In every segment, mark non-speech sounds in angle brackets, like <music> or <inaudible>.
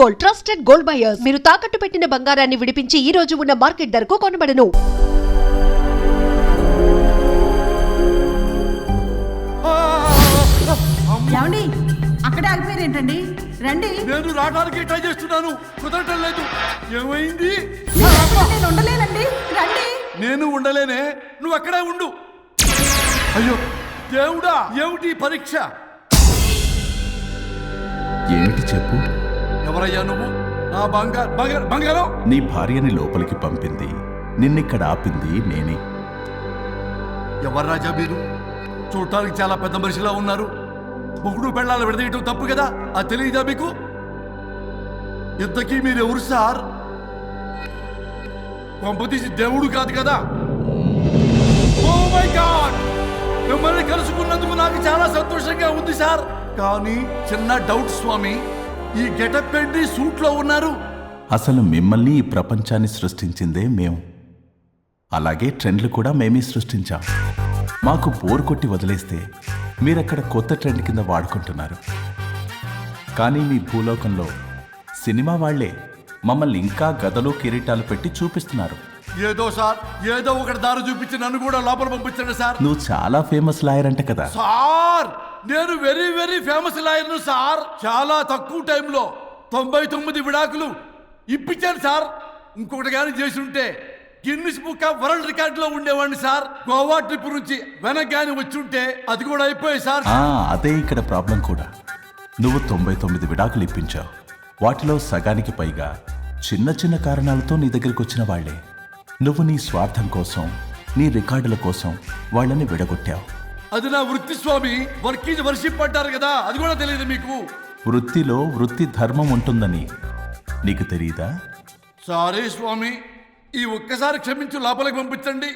Gold trusted gold buyers మీరు తాకట్టు పెట్టిన బంగారాన్ని విడిపించి ఈ రోజు ఉన్న మార్కెట్ ధరకు కొనబడను. ఏమండి? అక్కడే ఆగిపోయారు ఏంటండి? రండి. నేను రావడానికి ట్రై చేస్తున్నాను. కుదరటం లేదు. ఏమైంది? నేను ఉండలేనండి. రండి. నేను ఉండలేనే. నువ్వు అక్కడే ఉండు. అయ్యో దేవుడా ఏమిటి ఈ పరీక్ష? ఏమిటి చెప్పు? ఎవరయ్యా నువ్వు నా బంగారు బంగారు బంగారం? నీ భార్యని లోపలికి పంపింది. నిన్నిక్కడ ఆపింది నేనే. ఎవరు రాజా మీరు? చూడటానికి చాలా పెద్ద మనిషిలా ఉన్నారు. మొగుడు పెళ్ళాలు విడదీయటం తప్పు కదా? అది తెలియదా మీకు? ఇంతకీ మీరు ఎవరు సార్ పంపతీసి దేవుడు కాదు కదా? Oh my god! మిమ్మల్ని కలుసుకున్నందుకు నాకు చాలా సంతోషంగా ఉంది సార్. కానీ చిన్న డౌట్ స్వామి ఈ గెటప్ ఏంటి? సూట్లో ఉన్నారు. అసలు మిమ్మల్ని ఈ ప్రపంచాన్ని సృష్టించిందే మేము. అలాగే ట్రెండ్లు కూడా మేమే సృష్టించాం. మాకు బోర్ కొట్టి వదిలేస్తే మీరక్కడ కొత్త ట్రెండ్ కింద వాడుకుంటున్నారు. కానీ మీ భూలోకంలో సినిమా వాళ్ళే మమ్మల్ని ఇంకా గదలు కిరీటాలు పెట్టి చూపిస్తున్నారు. ఏదో సార్ ఏదో ఒకటి దారి చూపించి నన్ను కూడా లోపల పంపించండి సార్. నువ్వు చాలా ఫేమస్ లాయర్ అంట కదా. సార్ నేను వెరీ వెరీ ఫేమస్ లాయర్ను సార్. చాలా తక్కువ టైంలో తొంభై తొమ్మిది విడాకులు ఇప్పించాను సార్. ఇంకొకటి కానీ చేసి ఉంటే గిన్నిస్ బుక్ ఆఫ్ వరల్డ్ రికార్డులో ఉండేవాడిని సార్. గోవా ట్రిప్ నుంచి వెనక్ కానీ వచ్చి ఉంటే అది కూడా అయిపోయాయి సార్. ఆ, అదే ఇక్కడ ప్రాబ్లం కూడా. నువ్వు తొంభై తొమ్మిది విడాకులు ఇప్పించావు. వాటిలో సగానికి పైగా చిన్న చిన్న కారణాలతో నీ దగ్గరికి వచ్చిన వాళ్ళే నువ్వు నీ స్వార్థం కోసం నీ రికార్డుల కోసం వాళ్ళని విడగొట్టావు. అది నా వృత్తి స్వామి. ఈజ్ వర్షిప్ అంటారు కదా అది కూడా తెలియదు మీకు. వృత్తిలో వృత్తి ధర్మం ఉంటుందని నీకు తెలియదా సారీ స్వామి ఈ ఒక్కసారి క్షమించి లోపలికి పంపించండి.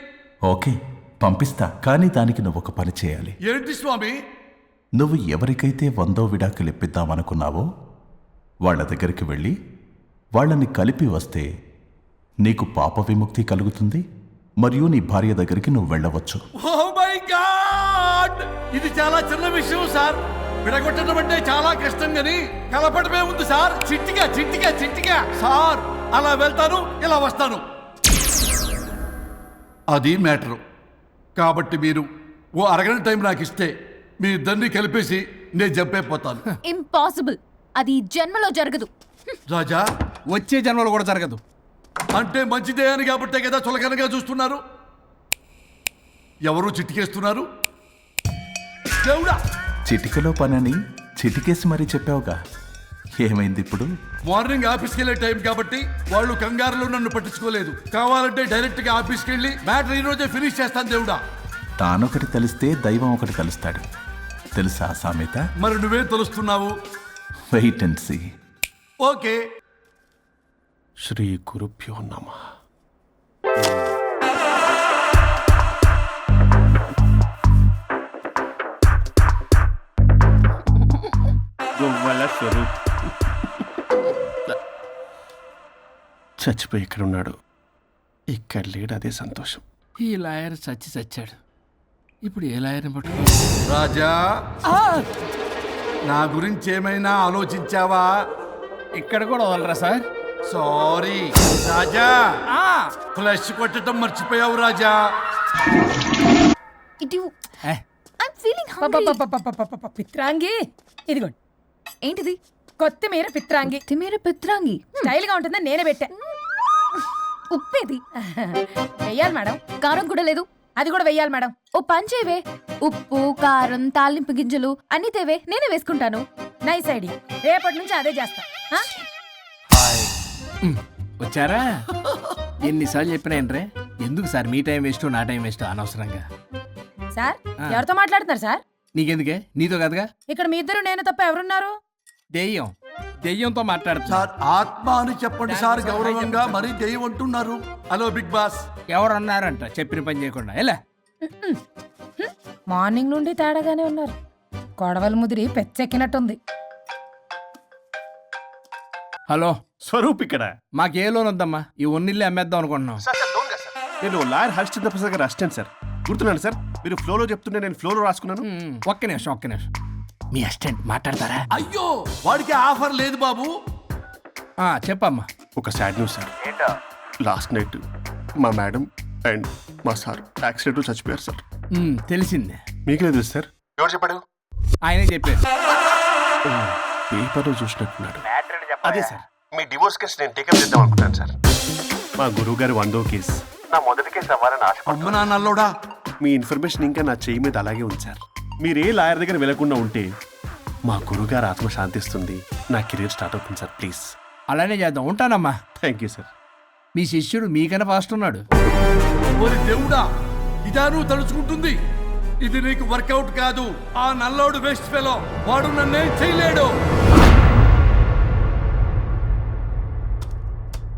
ఓకే పంపిస్తా కానీ దానికి నువ్వు ఒక పని చేయాలి. ఏంటి స్వామి? నువ్వు ఎవరికైతే వందో విడాకులు ఇప్పిద్దామనుకున్నావో వాళ్ళ దగ్గరికి వెళ్ళి వాళ్ళని కలిపి వస్తే నీకు పాప విముక్తి కలుగుతుంది మరియు నీ భార్య దగ్గరికి నువ్వు వెళ్ళవచ్చు. ఓ మై గాడ్ ఇది చాలా చిన్న విషయం సార్. విడగొట్టడం అంటే చాలా కష్టం గని కలపడమే ఉంది సార్. చిట్టిగా చిట్టిగా చిట్టిగా. సార్ అలా వెళ్తాను ఇలా వస్తాను. అది మ్యాటరు. కాబట్టి మీరు ఓ అరగంట టైం నాకు ఇస్తే మీ ఇద్దరిని కలిపేసి నేను జంపైపోతాను ఇంపాసిబుల్ అది జన్మలో జరగదు. రాజా వచ్చే జన్మలో కూడా జరగదు. అంటే మంచిదే అని కాబట్టే కదా చులకనగా చూస్తున్నారు? ఎవరు చిట్టికేస్తున్నారు దేవుడా! చిటికలో పనని చిటికేసి మరీ చెప్పావుగా. ఏమైంది ఇప్పుడు? మార్నింగ్ ఆఫీస్కి వెళ్ళే టైం కాబట్టి వాళ్ళు కంగారులో నన్ను పట్టించుకోలేదు. కావాలంటే డైరెక్ట్గా ఆఫీస్కి వెళ్ళి మ్యాటర్ ఈ రోజే ఫినిష్ చేస్తాను దేవుడా! తానొకటి తెలిస్తే దైవం ఒకటి కలుస్తాడు. తెలుసా సామెత? మరి నువ్వేం తెలుస్తున్నావు? Wait and see. Okay. Shri గురుభ్యో నమ. స్వరూప్ చచ్చిపోయి ఇక్కడ ఉన్నాడు ఇక్కడ లేడు అదే సంతోషం. ఈ లాయర్ చచ్చి చచ్చాడు. ఇప్పుడు ఏ లాయర్ని పట్టుకో రాజా! నా గురించి ఏమైనా ఆలోచించావా? ఇక్కడ కూడా వదలరా సార్? సారీ రాజా. ఫ్లష్ కొట్టడం మర్చిపోయావు రాజా. ఇటు. ఐమ్ ఫీలింగ్ పపపపపపపప, పిత్రాంగి. ఇదిగోండి. ఏంటిది? కొత్తిమీర పిత్రాంగి. తిమేర పిత్రాంగి. స్టైల్గా ఉంటుందని నేనే పెట్టా. ఉప్పేది. వెయ్యాలి మేడం. కారం కూడా లేదు. అది కూడా వెయ్యాలి మేడం. ఓ పంచేవే ఉప్పు కారం తాలింపు గింజలు అన్ని తేవే. నేనే వేసుకుంటాను. Nice idea. రేపటి నుంచి అదే చేస్తా. ఆ? వచ్చారా? ఎన్నిసార్లు చెప్పినాయంట్రే ఎందుకు సార్ మీ టైం వేస్ట్ నా టైం వేస్ట్ అనవసరంగా? సార్. ఎవరితో మాట్లాడుతున్నారు సార్? నీకెందుకే? నీతో కదగా? ఇక్కడ మీ ఇద్దరు నేను తప్ప ఎవరున్నారు? దెయ్యం. దెయ్యంతో మాట్లాడుతున్నా సార్ ఆత్మ అని చెప్పండి సార్ గౌరవంగా మరీ దెయ్యం అంటున్నారు. Hello big boss. ఎవరు అన్నారంట చెప్పిన పని చేయకుండా? ఎలా? మార్నింగ్ నుండి తేడాగానే ఉన్నారు. కొడవల ముదిరి పెచ్చెక్కినట్టుంది. హలో స్వరూప్ ఇక్కడ. మాకు ఏ లోన్ వద్దమ్మా? ఈ ఒన్నిల్లు అమ్మేద్దాం అనుకుంటున్నాం. నేను లాయర్ హరిశ్చంద్ర ప్రసాద్ గారు అసిస్టెంట్ సార్. గుర్తున్నాను సార్? మీరు ఫ్లోలో చెప్తుంటే నేను ఫ్లోలో రాసుకున్నాను. మ్మ్. ఒక్క నిమిషం ఒక్క నిమిషం. మీ అసిస్టెంట్ మాట్లాడతారా? అయ్యో వాడికి ఆఫర్ లేదు బాబు. ఆ, చెప్పమ్మా. ఒక sad news sir. Last night మా మేడం అండ్ మా సార్ యాక్సిడెంట్ చచ్చిపోయారు సార్. తెలిసిందే. మీకే తెలుసు సార్? ఎవరు చెప్పాడు? ఆయనే చెప్పారు పేపర్లో చూసినట్టున్నాడు. అదే సార్. మీ డివోర్స్ కేసు నేను టేకప్ చేద్దాం అనుకుంటాను సార్ మా గురువు గారి వందో కేసు. నా మొదటి కేసు అవ్వాలని ఆశ అమ్మ నాన్నల్లోడా? మీ ఇన్ఫర్మేషన్ ఇంకా నా చెయ్యి మీద అలాగే ఉంది సార్ మీరు ఏ లాయర్ దగ్గర వెళ్ళకుండా ఉంటే మా గురుగారు ఆత్మ శాంతిస్తుంది. నా కెరీర్ స్టార్ట్ అవుతుంది సార్ ప్లీజ్ అలానే చేద్దాం. ఉంటానమ్మా. థ్యాంక్ యూ సార్ మీ శిష్యుడు మీకన్నా ఫాస్ట్ ఉన్నాడు. ఓరి దేవుడా ఇదా నువ్వు తలుచుకుంటుంది? ఇది నీకు వర్కౌట్ కాదు. ఆ నల్లోడు వేస్ట్ ఫెలో వాడు నన్నేం చేయలేడు.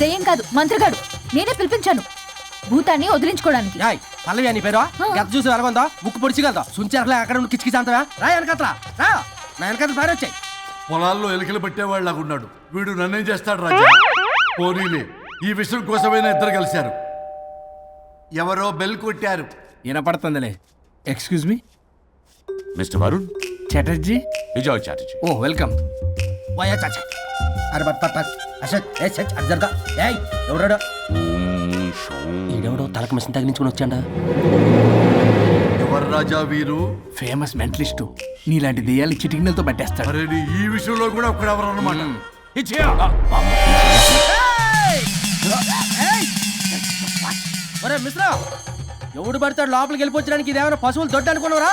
దెయ్యం కాదు మంత్రిగాడు. నేనే పిలిపించాను. భూతాన్ని వదిలించుకోవడానికి. యాయ్ పల్లవి అని పేరు. గత చూసి వెలగొందా? ముక్కు పొడిచిగలదా సుంచరలే అక్కడ ఉండి కిచకిచ అంతవా? రా వెనకత్రా. రా. నా వెనకత్ర సారి వచ్చాయి. పొలాల్లో ఎలికలు పట్టేవాళ్ళగా ఉన్నాడు వీడు నన్నేం చేస్తాడు రాజా? పోనీలే. ఈ విషయం కోసమైనా ఇద్దరు కలిశారు. ఎవరో బెల్ కొట్టారు. వినపడుతుందిలే. Excuse me mister Varun? Chatterjee Vijay Chatterjee. Oh welcome. Via చాచా అరే బట్ పట్ పట్ అశోక్ ఏ సచ్ అది జరగా. ఏయ్ ఎవడాడు ఈడెవడో తలకు మిషన్ తగిలించుకుని వచ్చాడా? ఎవరు రాజా వీరు? Famous mentalist. నీలాంటి దెయ్యాలు చిటికినలతో పట్టేస్తాడు. అరే ఈ విషయంలో కూడా ఒకడెవరు అనమాట? ఒరే మిశ్రా ఎవడు పడతాడు లోపలికి వెళ్ళిపోవచ్చడానికి ఇదేమైనా పశువులు దొడ్డు అనుకున్నారా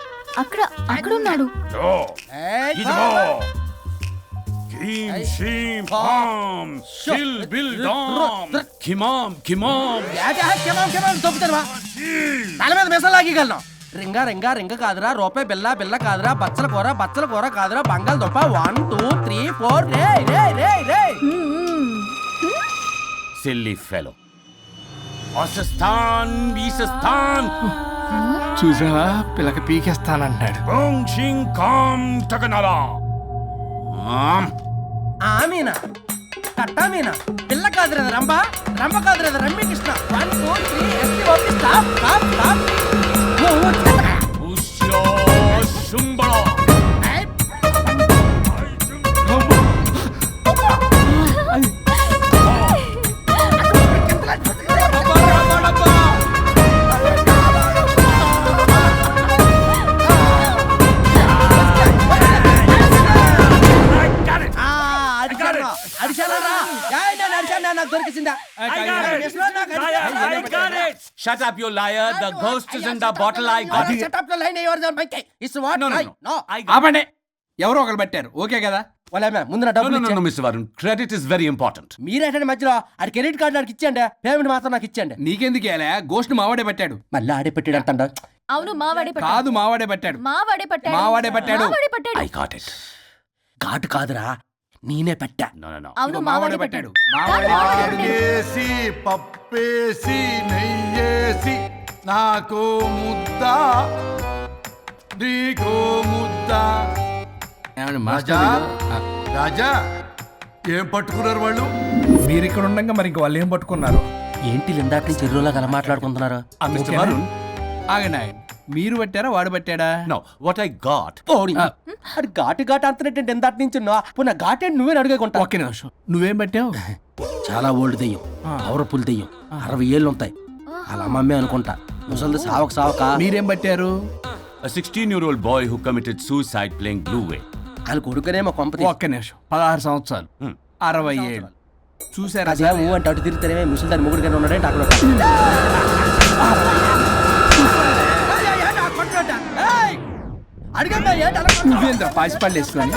అక్కడ అక్కడ ఉన్నాడు కిమాం కిమాం తల మీద మిసం లాగగలను రింగా రింగా రింగ కాదురా. రూపాయి బిల్ల బిల్ల కాదురా. బచ్చల కూర బచ్చల కూర కాదురా. బంగాళదుంప వన్ టూ త్రీ ఫోర్. రే రే రే రే. Silly fellow. అసస్థాన్ చూసావా? పిల్లక పీకేస్తానంటాడు ఓం షిం కాం తగనరా ఆమీనా? కట్టా మీనా పిల్ల కాదురా రంభ? రంభ కాదురా Ramya Krishna one two three S T O P stop stop stop ఉష్యో శుంబళ Shut up, you liar. The ghost is in the bottle. I got it. ఎవరు ఆపండి ఒకరు పెట్టారు ఓకే కదా వాళ్ళ ముందు నా No, డబ్బులు no, no, no, ఇచ్చేయండి. Mr. Varun. Credit is very important. మీరేటండి మధ్యలో ఆడి క్రెడిట్ కార్డు నాకు ఇచ్చేయండి పేమెంట్ మాత్రం నాకు ఇచ్చేయండి నీకెందుకు ఇలా గోష్ట్ మావాడే పెట్టాడు మళ్ళీ ఆడే పెట్టాడు అంటాడు అవును మావాడే పట్టాడు కాదు మావాడే పెట్టాడు మావాడే పట్టాడు మావాడే పట్టాడు. మావాడే పట్టాడు I got it. ఘాటు కాదురా నేనే పెట్టా. అవును మావాడే పట్టాడు. పప్పేసి నెయ్యేసి నాకు ముద్ద నీకో ముద్ద. రాజా? మాస్టర్ ఏం పట్టుకున్నారు వాళ్ళు? మీరు ఇక్కడ ఉండగా మరి ఇంక వాళ్ళు ఏం పట్టుకున్నారు? ఏంటి ఇందాక నుంచి ఎర్రోలా కల మాట్లాడుకుంటున్నారు? Mr. ఓకేనా? మీరు పెట్టారా వాడు పెట్టాడా? No, what I got. ఓడి అది ఘాటు ఘాటు అంతనేటంటే ఎందాటి నుంచి పున్న ఘాటు నువ్వే అడిగేకుంటా ఒక్క నిమిషం. నువ్వేం పెట్టావు? <laughs> చాలా ఓల్డ్ దెయ్యం. పవర్ఫుల్ దెయ్యం. అరవై ఏళ్ళు ఉంటాయి అలా అమ్మమ్మే అనుకుంటా. ముసలిది సావక సావక. మీరేం పట్టారు? A 16 year old boy who committed suicide playing Blue Way. వాళ్ళ కొడుకునేమో కొంపతి ఒక్క నిమిషం. పదహారు సంవత్సరాలు. అరవై ఏడు చూసారా అదే ఊ అంటే అటు తిరుగుతానే ముసలి దాని ముగ్గురు ఉన్నాడంటే అక్కడ? <laughs> నువ్వేంద్ర పాసిపళ్ళు వేసుకొని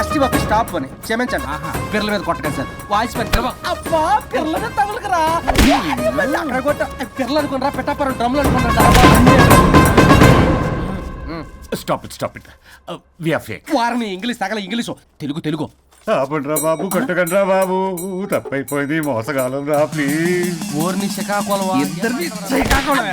ఎస్టీ బాబు స్టాప్ అని క్షమించండి. పిల్లల మీద కొట్టకండి సార్. వాయిస్ పెట్టి అబ్బా పిల్లల మీద తగులుకురా. అక్కడ కొట్ట పిల్లలు అనుకున్నారా పెట్టాపరం డ్రమ్లు అనుకున్నారా it, stop it. Uh, we are fake. వారిని ఇంగ్లీష్ తగల ఇంగ్లీషు. తెలుగు తెలుగు. ఆపండ్రా బాబు కొట్టకండ్రా బాబు. తప్పైపోయింది మోసగాలం రా ప్లీజ్ ఊరిని శ్రీకాకుళం ఇద్దరిని శ్రీకాకుళమే.